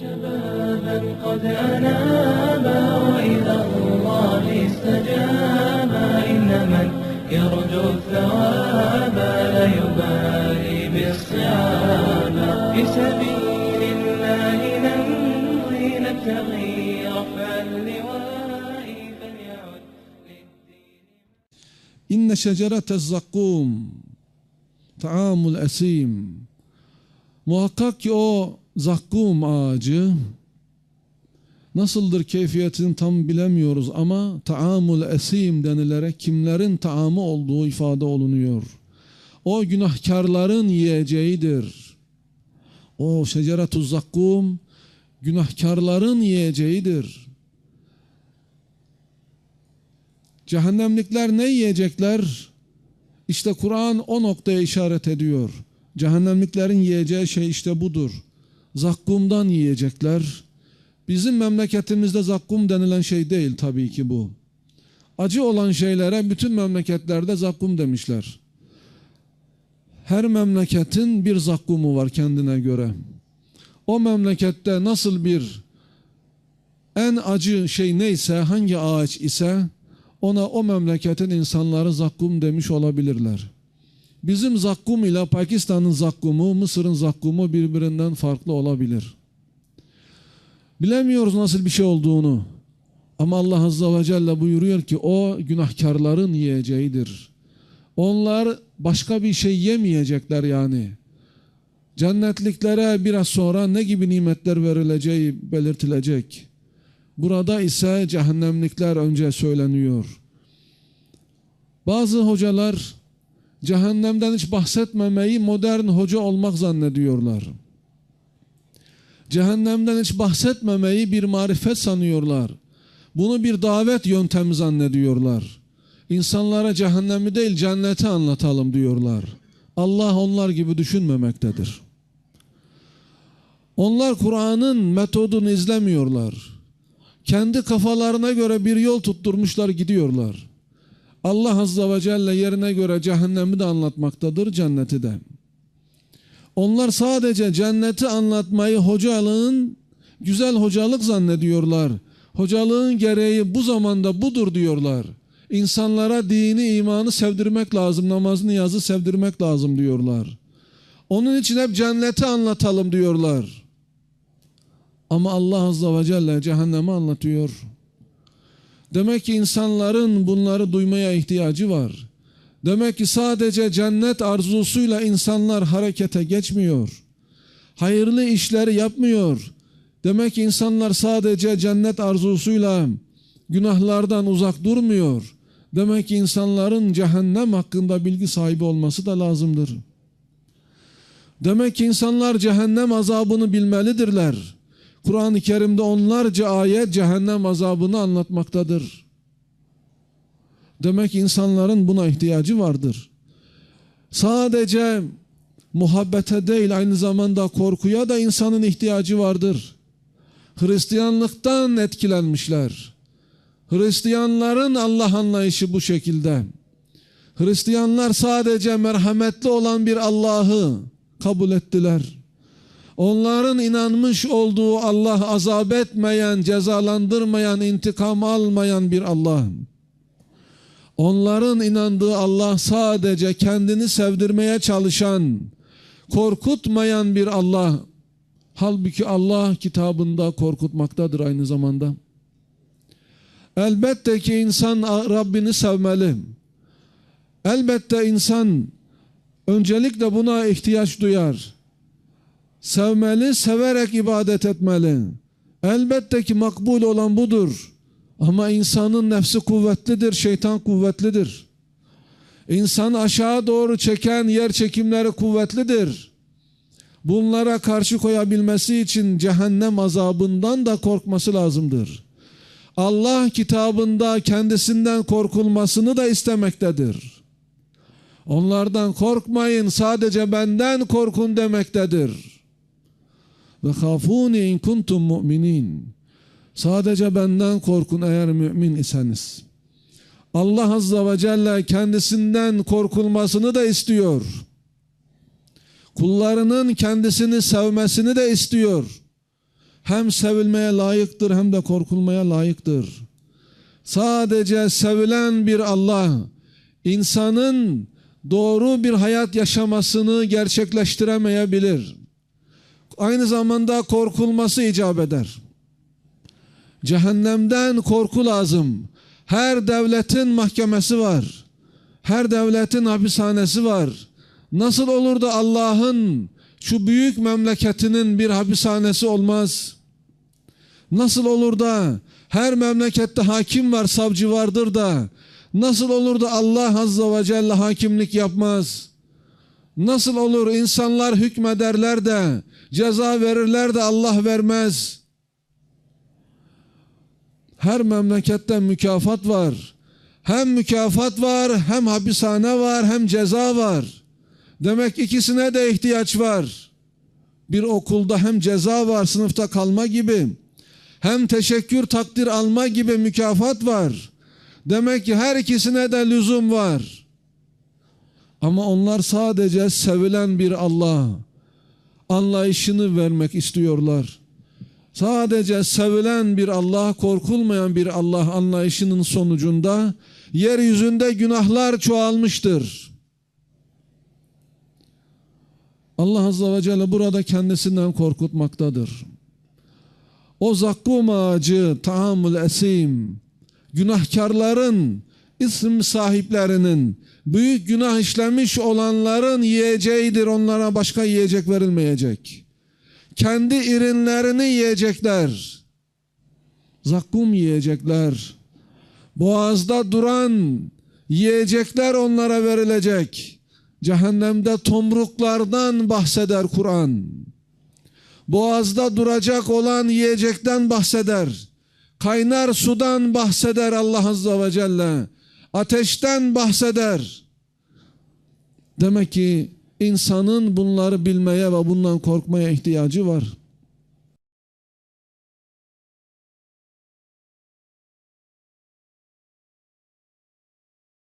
شبابا قد أنابا وإلى الله استجابا إن من يرجو الثواب لا يبالي بالصعاب. في سبيل الله نمضي نبتغي رفع اللواء فليعد للدين. şecerete zakkum taamul esim Muhakkak ki o zakkum ağacı nasıldır keyfiyetini tam bilemiyoruz ama taamul esim denilerek kimlerin taamı olduğu ifade olunuyor. O günahkarların yiyeceğidir. O şeceretü zakkum günahkarların yiyeceğidir. Cehennemlikler ne yiyecekler? İşte Kur'an o noktaya işaret ediyor. Cehennemliklerin yiyeceği şey işte budur. Zakkumdan yiyecekler. Bizim memleketimizde zakkum denilen şey değil tabii ki bu. Acı olan şeylere bütün memleketlerde zakkum demişler. Her memleketin bir zakkumu var kendine göre. O memlekette nasıl bir en acı şey neyse, hangi ağaç ise ona o memleketin insanları zakkum demiş olabilirler. Bizim zakkum ile Pakistan'ın zakkumu, Mısır'ın zakkumu birbirinden farklı olabilir. Bilemiyoruz nasıl bir şey olduğunu. Ama Allah Azze ve Celle buyuruyor ki o günahkarların yiyeceğidir. Onlar başka bir şey yemeyecekler yani. Cennetliklere biraz sonra ne gibi nimetler verileceği belirtilecek. Burada ise cehennemlikler önce söyleniyor. Bazı hocalar cehennemden hiç bahsetmemeyi modern hoca olmak zannediyorlar. Cehennemden hiç bahsetmemeyi bir marifet sanıyorlar. Bunu bir davet yöntemi zannediyorlar. İnsanlara cehennemi değil cenneti anlatalım diyorlar. Allah onlar gibi düşünmemektedir. Onlar Kur'an'ın metodunu izlemiyorlar. Kendi kafalarına göre bir yol tutturmuşlar gidiyorlar. Allah Azze ve Celle yerine göre cehennemi de anlatmaktadır, cenneti de. Onlar sadece cenneti anlatmayı hocalığın güzel hocalık zannediyorlar. Hocalığın gereği bu zamanda budur diyorlar. İnsanlara dini, imanı sevdirmek lazım, namaz, niyazı sevdirmek lazım diyorlar. Onun için hep cenneti anlatalım diyorlar. Ama Allah Azze ve Celle cehennemi anlatıyor. Demek ki insanların bunları duymaya ihtiyacı var. Demek ki sadece cennet arzusuyla insanlar harekete geçmiyor. Hayırlı işleri yapmıyor. Demek ki insanlar sadece cennet arzusuyla günahlardan uzak durmuyor. Demek ki insanların cehennem hakkında bilgi sahibi olması da lazımdır. Demek ki insanlar cehennem azabını bilmelidirler. Kur'an-ı Kerim'de onlarca ayet cehennem azabını anlatmaktadır. Demek insanların buna ihtiyacı vardır. Sadece muhabbete değil aynı zamanda korkuya da insanın ihtiyacı vardır. Hristiyanlıktan etkilenmişler. Hristiyanların Allah anlayışı bu şekilde. Hristiyanlar sadece merhametli olan bir Allah'ı kabul ettiler. Onların inanmış olduğu Allah azap etmeyen, cezalandırmayan, intikam almayan bir Allah. Onların inandığı Allah sadece kendini sevdirmeye çalışan, korkutmayan bir Allah. Halbuki Allah kitabında korkutmaktadır aynı zamanda. Elbette ki insan Rabbini sevmeli. Elbette insan öncelikle buna ihtiyaç duyar. Sevmeli, severek ibadet etmeli. Elbette ki makbul olan budur. Ama insanın nefsi kuvvetlidir, şeytan kuvvetlidir. İnsan aşağı doğru çeken yer çekimleri kuvvetlidir. Bunlara karşı koyabilmesi için cehennem azabından da korkması lazımdır. Allah kitabında kendisinden korkulmasını da istemektedir. Onlardan korkmayın sadece benden korkun demektedir. Ve khafuni in kuntum mu'minin. Sadece benden korkun eğer mümin iseniz. Allah Azze ve Celle kendisinden korkulmasını da istiyor. Kullarının kendisini sevmesini de istiyor. hem sevilmeye layıktır hem de korkulmaya layıktır. Sadece sevilen bir Allah insanın doğru bir hayat yaşamasını gerçekleştiremeyebilir. Aynı zamanda korkulması icap eder. Cehennemden korku lazım. Her devletin mahkemesi var. Her devletin hapishanesi var. Nasıl olur da Allah'ın şu büyük memleketinin bir hapishanesi olmaz? Nasıl olur da her memlekette hakim var, savcı vardır da nasıl olur da Allah Azze ve Celle hakimlik yapmaz? Nasıl olur insanlar hükmederler de ceza verirler de Allah vermez? Her memlekette mükafat var. Hem mükafat var, hem hapishane var, hem ceza var. Demek ikisine de ihtiyaç var. Bir okulda hem ceza var, sınıfta kalma gibi. Hem teşekkür takdir alma gibi mükafat var. Demek ki her ikisine de lüzum var. Ama onlar sadece sevilen bir Allah anlayışını vermek istiyorlar. Sadece sevilen bir Allah, korkulmayan bir Allah anlayışının sonucunda yeryüzünde günahlar çoğalmıştır. Allah Azze ve Celle burada kendisinden korkutmaktadır. O zakkum ağacı, taamül esim, günahkarların, isim sahiplerinin, büyük günah işlemiş olanların yiyeceğidir. Onlara başka yiyecek verilmeyecek. Kendi ürünlerini yiyecekler. Zakkum yiyecekler. Boğazda duran yiyecekler onlara verilecek. Cehennemde tomruklardan bahseder Kur'an. Boğazda duracak olan yiyecekten bahseder. Kaynar sudan bahseder Allah Azze ve Celle. Ateşten bahseder. Demek ki insanın bunları bilmeye ve bundan korkmaya ihtiyacı var.